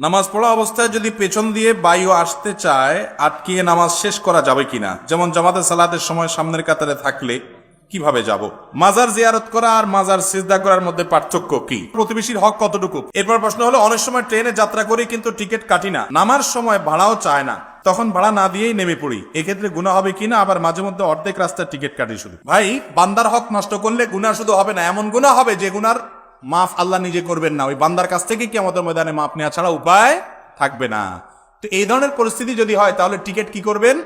নামাজ পড়া অবস্থায় যদি পেছন দিয়ে বায়ু আসতে চায়, আটকিয়ে নামাজ শেষ করা যাবে কিনা? যেমন জামাতে সালাতের সময় সামনের কাতারে থাকলে কীভাবে যাব? মাজার জিয়ারত করা আর মাজার সিজদা করার মধ্যে পার্থক্য কি? প্রতিবেশীর হক কতটুকু? এরপর প্রশ্ন হলো, অনেক সময় ট্রেনে যাত্রা করি কিন্তু টিকিট কাটি না। নামার সময় ভাড়াও চায় না। তখন ভাড়া না দিয়েই নেমে পড়ি। এক্ষেত্রে গুণা হবে কিনা? আবার মাঝে মধ্যে অর্ধেক রাস্তার টিকিট কাটি শুধু ভাই, বান্দার হক নষ্ট করলে গুণা শুধু হবে না, এমন গুণা হবে যে গুনার মাফ আল্লাহ নিজে করবেন না। ওই বান্দার কাছ থেকে কি আমাদের ময়দানে মাফ নেওয়া ছাড়া উপায় থাকবে না। তো এই ধরনের পরিস্থিতি যদি হয়, তাহলে টিকিট কি করবেন?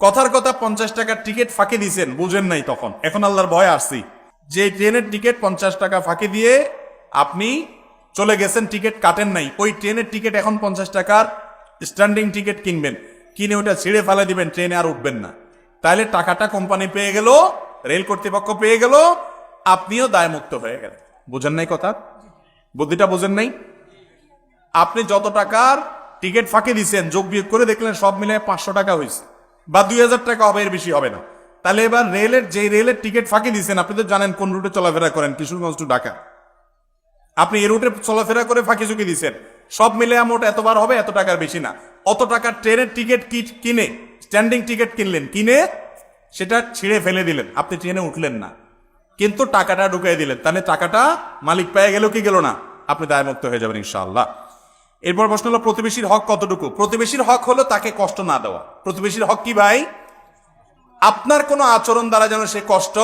কথার কথা পঞ্চাশ টাকার টিকিট ফাঁকি দিয়েছেন, বুঝেন নাই তখন। এখন আল্লাহর ভয় আসছি। যে ট্রেনের টিকিট পঞ্চাশ টাকা ফাঁকি দিয়ে আপনি চলে গেছেন, টিকিট কাটেন নাই, ওই ট্রেনের টিকিট এখন পঞ্চাশ টাকার স্ট্যান্ডিং টিকিট কিনবেন। কিনে ওটা ছিঁড়ে ফেলে দিবেন, ট্রেনে আর উঠবেন না। তাহলে টাকাটা কোম্পানি পেয়ে গেল, রেল কর্তৃপক্ষ পেয়ে গেল, আপনিও দায়মুক্ত হয়ে গেলেন। বুঝেন নাই কথা? বুদ্ধিটা বুঝেন নাই? আপনি যত টাকার টিকিট ফাঁকি দিচ্ছেন যোগ বিয়োগ করে দেখলেন সব মিলে পাঁচশো টাকা হয়েছে বা দুই হাজার টাকা হবে, এর বেশি হবে না। তাহলে এবার রেলের যে রেলের টিকিট ফাঁকি দিচ্ছেন আপনি তো জানেন কোন রুটে চলাফেরা করেন, কিশোরগঞ্জ টু ঢাকা। আপনি এই রুটে চলাফেরা করে ফাঁকি চুকি দিচ্ছেন সব মিলে অ্যামাউন্ট এতবার হবে, এত টাকার বেশি না। অত টাকার ট্রেনের টিকিট কি কিনে স্ট্যান্ডিং টিকিট কিনলেন, কিনে সেটা ছিঁড়ে ফেলে দিলেন। আপনি ট্রেনে উঠলেন না। কিন্তু টাকাটা ঢুকিয়ে দিলেন। তাহলে টাকাটা মালিক পেয়ে গেল কি গেল না? আপনি দায়মুক্ত হয়ে যাবেন ইনশাআল্লাহ। এরপর প্রশ্ন হলো, প্রতিবেশীর হক কতটুকু? প্রতিবেশীর হক হলো তাকে কষ্ট না দেওয়া। প্রতিবেশীর হক কি ভাই? আপনার কোনো আচরণ দ্বারা যেন সে কষ্ট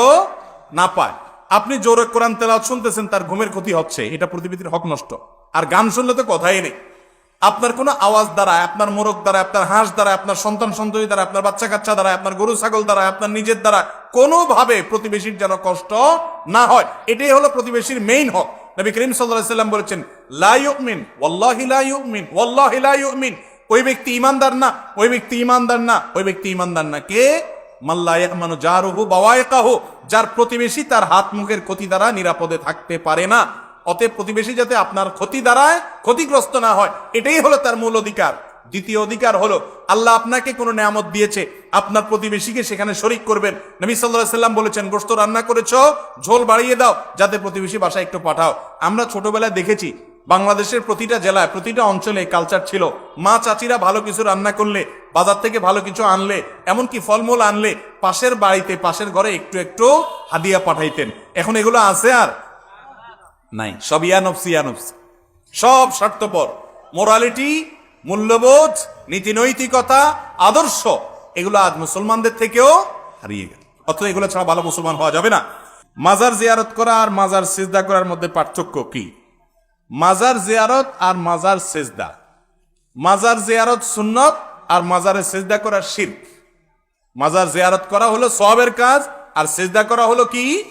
না পায়। আপনি জোরে কোরআন তেলাওয়াত শুনতেছেন, তার ঘুমের ক্ষতি হচ্ছে। এটা প্রতিবেশীর হক নষ্ট। আর গান শুনলে তো কথাই নেই। আপনার কোনো আওয়াজ দ্বারা আপনার মোরগ দ্বারা আপনার হাঁস দ্বারা আপনার সন্তান সন্ততি দ্বারা আপনার বাচ্চা কাচ্চা দ্বারা আপনার গরু ছাগল দ্বারা আপনার নিজের দ্বারা কোনোভাবে প্রতিবেশীর যেন কষ্ট না হয়। এটাই হলো প্রতিবেশীর মেইন হক। নবী করিম সাল্লাম বলেছেন, লা ইউমিন, ওয়াল্লাহি লা ইউমিন, ওয়াল্লাহি লা ইউমিন। ওই ব্যক্তি ইমানদার না, ওই ব্যক্তি ইমানদার না, ওই ব্যক্তি ইমানদার না। কে? মাল্লা ইয়ামানু জারুহু বাওয়াইকাহু। যার প্রতিবেশী তার হাত মুখের ক্ষতি দ্বারা নিরাপদে থাকতে পারে না। অতএব প্রতিবেশী যাতে আপনার ক্ষতি দ্বারায় ক্ষতিগ্রস্ত না হয়, এটাই হলো তার মূল অধিকার। দ্বিতীয় অধিকার হলো, আল্লাহ আপনাকে কোনো নিয়ামত দিয়েছে, আপনার প্রতিবেশীকে সেখানে শরিক করবেন। নবী সাল্লাহ সাল্লাম বলেছেন গোস্ত রান্না করেছ, ঝোল বাড়িয়ে দাও, যাতে প্রতিবেশী বাসায় একটু পাঠাও। আমরা ছোটবেলায় দেখেছি, বাংলাদেশের প্রতিটা জেলায়, প্রতিটা অঞ্চলে কালচার ছিল। মা চাচিরা ভালো কিছু রান্না করলে, বাজার থেকে ভালো কিছু আনলে, এমনকি ফলমূল আনলে, পাশের বাড়িতে, পাশের ঘরে একটু একটু হাদিয়া পাঠাইতেন। এখন এগুলো আছে আর? নাই, সব ইয়ানবস ইয়ানবস সব স্বার্থপর। মোরালিটি মূল্যবোধ, নীতি নৈতিকতা, আদর্শ, এগুলো আজ মুসলমানদের থেকেও হারিয়ে গেল। অথচ এগুলো ছাড়া ভালো মুসলমান হওয়া যাবে না। মাজার জিয়ারত করা আর মাজার সেজদা করার মধ্যে পার্থক্য কি? মাজার জিয়ারত আর মাজার সেজদা। মাজার জিয়ারত সুন্নত আর মাজারে সেজদা করা শির মাজার জিয়ারত করা হলো সবের কাজ আর সেজদা করা হলো কি?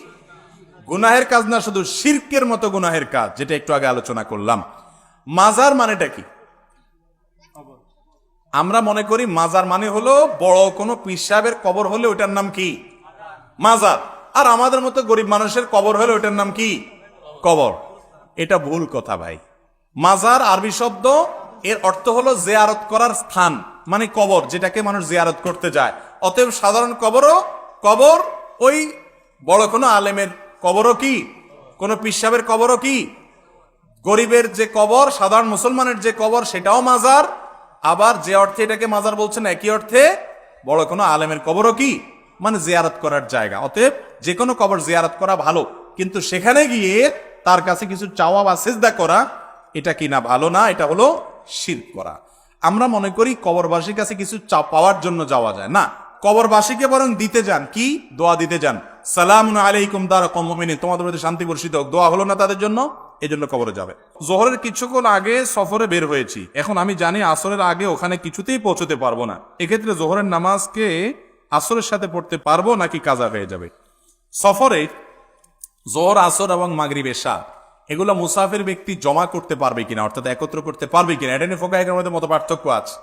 গুনাহের কাজ না, শুধু শিরকের মতো গুনাহের কাজ, যেটা একটু আগে আলোচনা করলাম। মাজার মানেটা কি? আমরা মনে করি মাজার মানে হলো বড় কোনো পীর সাহেবের কবর হলে ওটার নাম কি? মাজার। আর আমাদের মতো গরিব মানুষের কবর হলে ওটার নাম কি? কবর। এটা ভুল কথা ভাই। মাজার আরবি শব্দ, এর অর্থ হলো জিয়ারত করার স্থান মানে কবর, যেটাকে মানুষ জিয়ারত করতে যায়। অতএব সাধারণ কবরও কবর, ওই বড় কোনো আলেমের কবরও কি? কোনো পিসাবের কবরও কি? গরিবের যে কবর, সাধারণ মুসলমানের যে কবর, সেটাও মাজার। আবার যে অর্থে এটাকে মাজার বলছেন, একই অর্থে বড় কোনো আলেমের কবরও কি? মানে জিয়ারত করার জায়গা। অতএব যে কোনো কবর জিয়ারত করা ভালো। কিন্তু সেখানে গিয়ে তার কাছে কিছু চাওয়া বা সেজদা করা, এটা কি না ভালো না? এটা হলো শির করা। আমরা মনে করি কবরবাসীর কাছে কিছু চা পাওয়ার জন্য যাওয়া যায়। না, কবরবাসীকে বরং দিতে যান। কি? দোয়া দিতে যান। সালাম আলাইকুম দারা কমিনী তোমাদের মধ্যে শান্তি বর্ষিত দোয়া হলো না তাদের জন্য? এই জন্য কবরে যাবে। জোহরের কিছুক্ষণ আগে সফরে বের হয়েছি। এখন আমি জানি আসরের আগে ওখানে কিছুতেই পৌঁছতে পারব না। এক্ষেত্রে জোহরের নামাজকে আসরের সাথে পড়তে পারব নাকি কাজা হয়ে যাবে? সফরে জোহর, আসর এবং মাগরিব, এশা, এগুলো মুসাফির ব্যক্তি জমা করতে পারবে কিনা, অর্থাৎ একত্র করতে পারবে কিনা, এটা নিয়ে ফোকাহের মধ্যে মতো পার্থক্য আছে।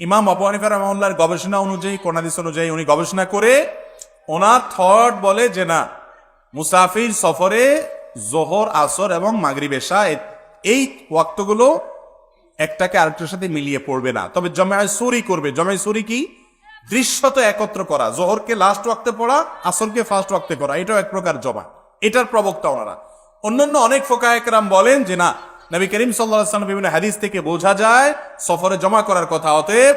ইমাম আবু হানিফা গবেষণা অনুযায়ী কোনাদিস অনুযায়ী উনি গবেষণা করে ওনার থট বলে যে না, মুসাফির সফরে জোহর, আসর এবং মাগরিব, এশা এই ওয়াক্তগুলো একটাকে আরেকটার সাথে মিলিয়ে পড়বে না। তবে জমায় সুরি করবে। জমায় সুরি কি? দৃশ্যত একত্র করা। জোহরকে লাস্ট ওয়াক্তে পড়া, আসরকে ফার্স্ট ওয়াক্তে করা। এটাও এক প্রকার জমা। এটার প্রবক্তা ওনারা। অন্যান্য অনেক ফোকায়করাম বলেন যে না, নবী করিম সাল্লাম বিভিন্ন হাদিস থেকে বোঝা যায়, সফরে জমা করার কথা। অতএব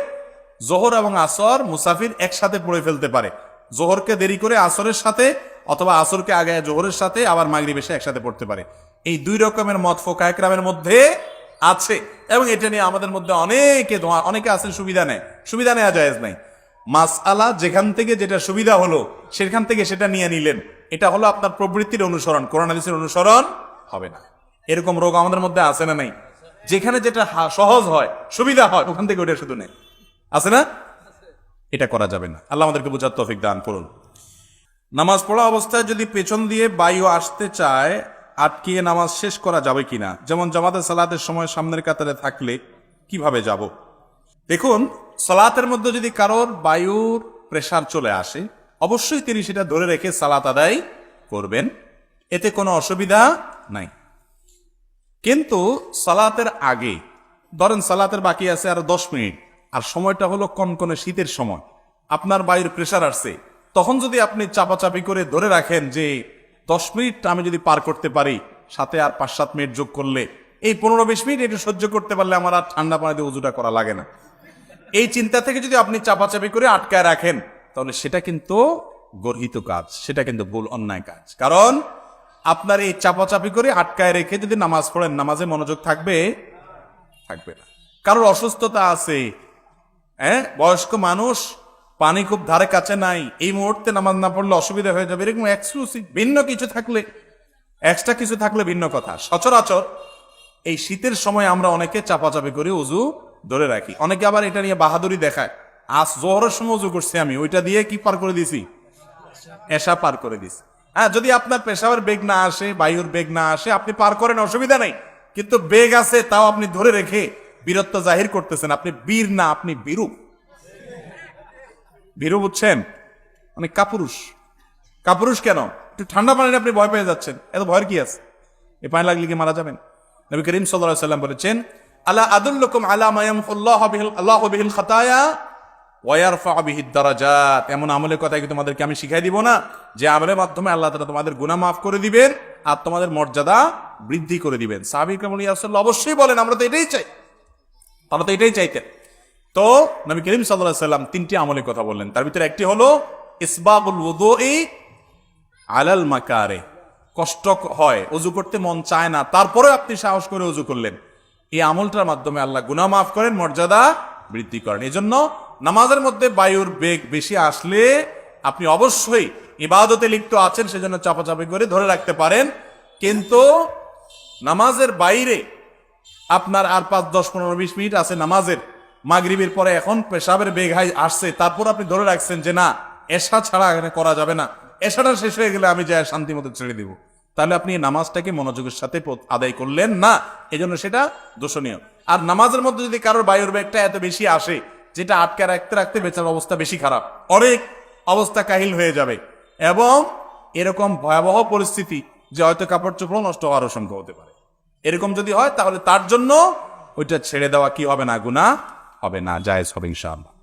জোহর এবং আসর মুসাফির একসাথে পড়ে ফেলতে পারে। জোহরকে দেরি করে আসরের সাথে অথবা আসরকে আগে জোহরের সাথে, আবার মাগরিব এসে একসাথে পড়তে পারে। এই দুই রকমের মত ফোকা একরামের মধ্যে আছে এবং এটা নিয়ে আমাদের মধ্যে অনেকে দোয়া- অনেকে আছেন সুবিধা নেয় সুবিধা নেওয়া জায়েজ নাই। মাসআলা যেখান থেকে যেটা সুবিধা হলো, সেখান থেকে সেটা নিয়ে নিলেন। এটা হলো আপনার প্রবৃত্তির অনুসরণ, কোরআন হাদিসের অনুসরণ হবে না। এরকম রোগ আমাদের মধ্যে আছে না নাই? যেখানে যেটা সহজ হয়, সুবিধা হয়, ওখান থেকে ওটা শুধু নেই আছে না? এটা করা যাবে না। আল্লাহ আমাদেরকে বোঝার তৌফিক দান করুন। নামাজ পড়া অবস্থায় যদি পেছন দিয়ে বায়ু আসতে চায়, আটকিয়ে নামাজ শেষ করা যাবে কিনা? যেমন জামাতে সালাতের সময় সামনের কাতারে থাকলে কীভাবে যাব? দেখুন, সালাতের মধ্যে যদি কারোর বায়ুর প্রেশার চলে আসে, অবশ্যই তিনি সেটা ধরে রেখে সালাত আদায় করবেন। এতে কোনো অসুবিধা নাই। কিন্তু সালাতের আগে, ধরেন সালাতের বাকি আছে আরও দশ মিনিট, আর সময়টা হলো কনকনে শীতের সময়। আপনার বায়ুর প্রেশার আসছে তখন যদি আপনি চাপাচাপি করে ধরে রাখেন যে দশ মিনিট আমি যদি পার করতে পারি, সাথে আর পাঁচ সাত মিনিট যোগ করলে, এই পনেরো বিশ মিনিট একটু সহ্য করতে পারলে আমার আর ঠান্ডা পানিতে উজুটা করা লাগে না। এই চিন্তা থেকে যদি আপনি চাপাচাপি করে আটকায় রাখেন, তাহলে সেটা কিন্তু গর্হিত কাজ, সেটা কিন্তু ভুল, অন্যায় কাজ। কারণ আপনার এই চাপাচাপি করে আটকায় রেখে যদি নামাজ পড়েন, নামাজে মনোযোগ থাকবে থাকবে না। কারোর অসুস্থতা আছে হ্যাঁ বয়স্ক মানুষ পানি খুব ধারে কাছে নাই, এই মুহূর্তে নামাজ না পড়লে অসুবিধা হয়ে যাবে, এরকম এক্সক্লুসিভ ভিন্ন কিছু থাকলে এক্সট্রা কিছু থাকলে ভিন্ন কথা। সচরাচর এই শীতের সময় আমরা অনেকে চাপাচাপি করে, উজু ধরে রাখি। অনেকে আবার এটা নিয়ে বাহাদুরি দেখায়, আজ জোহরের সময় উজু করছি আমি, ওইটা দিয়ে কি পার করে দিছি? এসা পার করে দিছি। হ্যাঁ যদি আপনার পেশাবের বেগ না আসে, বায়ুর বেগ না আসে, আপনি পার করেন, অসুবিধা নেই। কিন্তু বেগ আছে, তাও আপনি ধরে রেখে বীরত্ব জাহির করতেছেন, আপনি বীর না, আপনি বীরু বীরু বুঝছেন? মানে কাপুরুষ। কাপুরুষ কেন? একটু ঠান্ডা পানিতে আপনি ভয় পেয়ে যাচ্ছেন। এত ভয়ের কি আছে? এ পানি লাগলে কি মারা যাবেন? নবী করিম সাল্লাল্লাহু সাল্লাম বলেছেন, আলা আদুল্লুকুম আলা মায়াম আল্লাহ আল্লাহ বিহিল খাতায়া ওয়ারফা বিহি দারাজাত এমন আমলের কথা কি তোমাদেরকে আমি শিখাই দিব না? যে আমলের মাধ্যমে আল্লাহ তাআলা তোমাদের গুনাহ মাফ করে দিবেন আর তোমাদের মর্যাদা বৃদ্ধি করে দিবেন। সাহাবী কামুল ইয়াসল্লাহ অবশ্যই বলেন, আমরা তো এটাই চাই। তারা তো এটাই চাইতেন। তো নবী করিম সাল্লাল্লাহু সাল্লাম তিনটি আমলের কথা বললেন। তার ভিতরে একটি হলো ইসবাগুল ওযুই আলাল মাকারে। কষ্ট হয় অজু করতে মন চায় না তারপরে আপনি সাহস করে অজু করলেন। এই আমলটার মাধ্যমে আল্লাহ গুনাহ মাফ করেন, মর্যাদা বৃদ্ধি করেন। এজন্য নামাজের মধ্যে বায়ুর বেগ বেশি আসলে আপনি অবশ্যই ইবাদতে লিপ্ত আছেন, সেজন্য চাপাচাপি করে ধরে রাখতে পারেন। কিন্তু নামাজের বাইরে আপনার আর পাঁচ, দশ, পনেরো, বিশ মিনিট আছে নামাজের। মাগরিবের পরে এখন পেশাবের বেগ হাই আসছে, তারপর আপনি ধরে রাখছেন যে না এসা ছাড়া এখানে করা যাবে না। এশাটা শেষ হয়ে গেলে আমি যাই শান্তি মতো ছেড়ে দিব। তাহলে আপনি নামাজটাকে মনোযোগের সাথে আদায় করলেন না, এজন্য সেটা দোষণীয়। আর নামাজের মধ্যে যদি কারোর বায়ুর বেগটা এত বেশি আসে, যেটা আটকে রাখতে রাখতে বেচার অবস্থা বেশি খারাপ। অনেক অবস্থা কাহিল হয়ে যাবে। এবং এরকম ভয়াবহ পরিস্থিতি যে হয়তো কাপড় চোপড় নষ্ট হওয়ার আশঙ্কা হতে পারে। এরকম যদি হয়, তাহলে তার জন্য ওইটা ছেড়ে দেওয়া কি হবে না? গুণা হবে না জায়েজ হবে ইনশাআল্লাহ।